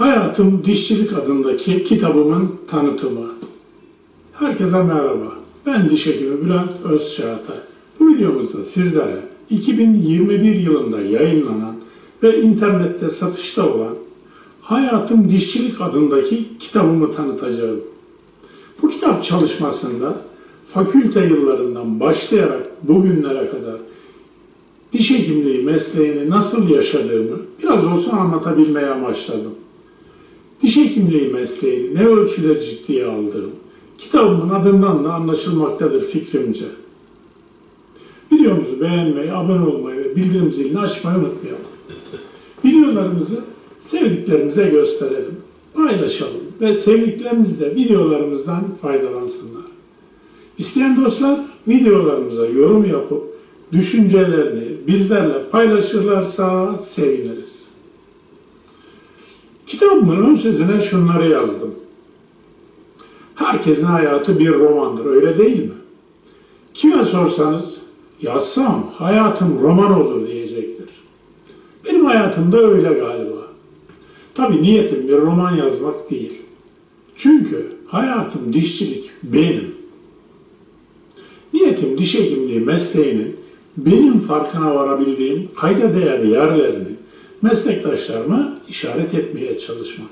Hayatım Dişçilik adındaki kitabımın tanıtımı. Herkese merhaba. Ben diş hekimi Bülent Özçağatay. Bu videomuzda sizlere 2021 yılında yayınlanan ve internette satışta olan Hayatım Dişçilik adındaki kitabımı tanıtacağım. Bu kitap çalışmasında fakülte yıllarından başlayarak bugünlere kadar diş hekimliği mesleğini nasıl yaşadığımı biraz olsun anlatabilmeye amaçladım. Diş hekimliği mesleğini ne ölçüde ciddiye aldığım, kitabımın adından da anlaşılmaktadır fikrimce. Videomuzu beğenmeyi, abone olmayı ve bildirim zilini açmayı unutmayalım. Videolarımızı sevdiklerimize gösterelim, paylaşalım ve sevdiklerimiz de videolarımızdan faydalansınlar. İsteyen dostlar videolarımıza yorum yapıp düşüncelerini bizlerle paylaşırlarsa seviniriz. Kitabımın ön sözüne şunları yazdım. Herkesin hayatı bir romandır, öyle değil mi? Kime sorsanız, yazsam hayatım roman olur diyecektir. Benim hayatım da öyle galiba. Tabi niyetim bir roman yazmak değil. Çünkü hayatım dişçilik benim. Niyetim diş hekimliği mesleğinin benim farkına varabildiğim kayda değer yerlerini meslektaşlarıma işaret etmeye çalışmak.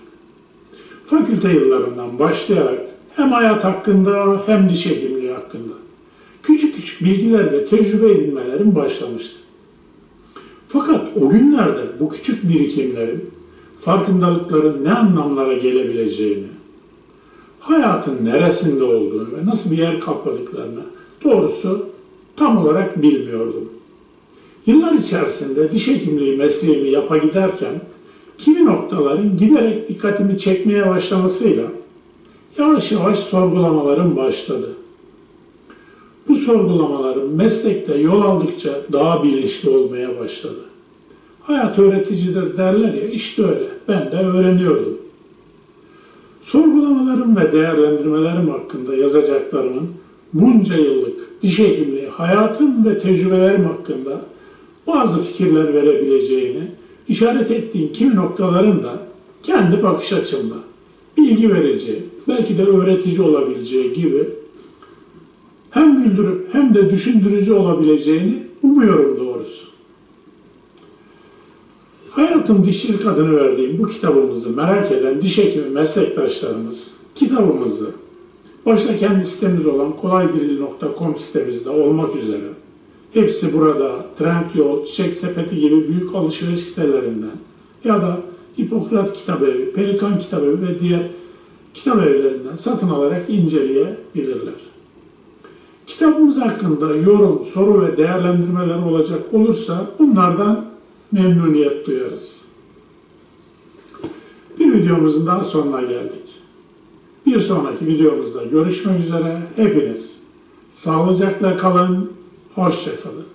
Fakülte yıllarından başlayarak hem hayat hakkında hem diş hekimliği hakkında küçük küçük bilgiler ve tecrübe edinmelerim başlamıştı. Fakat o günlerde bu küçük birikimlerin, farkındalıkların ne anlamlara gelebileceğini, hayatın neresinde olduğunu ve nasıl bir yer kapladıklarını doğrusu tam olarak bilmiyordum. Yıllar içerisinde diş hekimliği mesleğimi yapa giderken kimi noktaların giderek dikkatimi çekmeye başlamasıyla yavaş yavaş sorgulamalarım başladı. Bu sorgulamalarım meslekte yol aldıkça daha bilinçli olmaya başladı. Hayat öğreticidir derler ya işte öyle. Ben de öğreniyordum. Sorgulamalarım ve değerlendirmelerim hakkında yazacaklarımın bunca yıllık diş hekimliği hayatım ve tecrübelerim hakkında bazı fikirler verebileceğini işaret ettiğim kimi noktaların da kendi bakış açımda bilgi verici, belki de öğretici olabileceği gibi hem güldürüp hem de düşündürücü olabileceğini umuyorum doğrusu. Hayatım Dişçilik adını verdiğim bu kitabımızı merak eden diş hekimi meslektaşlarımız kitabımızı başta kendi sitemiz olan kolaydiril.com sitemizde olmak üzere hepsi burada Trendyol, Çiçek Sepeti gibi büyük alışveriş sitelerinden ya da Hipokrat Kitabevi, Pelikan Kitabevi ve diğer kitap evlerinden satın alarak inceleyebilirler. Kitabımız hakkında yorum, soru ve değerlendirmeler olacak olursa bunlardan memnuniyet duyarız. Bir videomuzun daha sonuna geldik. Bir sonraki videomuzda görüşmek üzere. Hepiniz sağlıcakla kalın, hoşça kalın.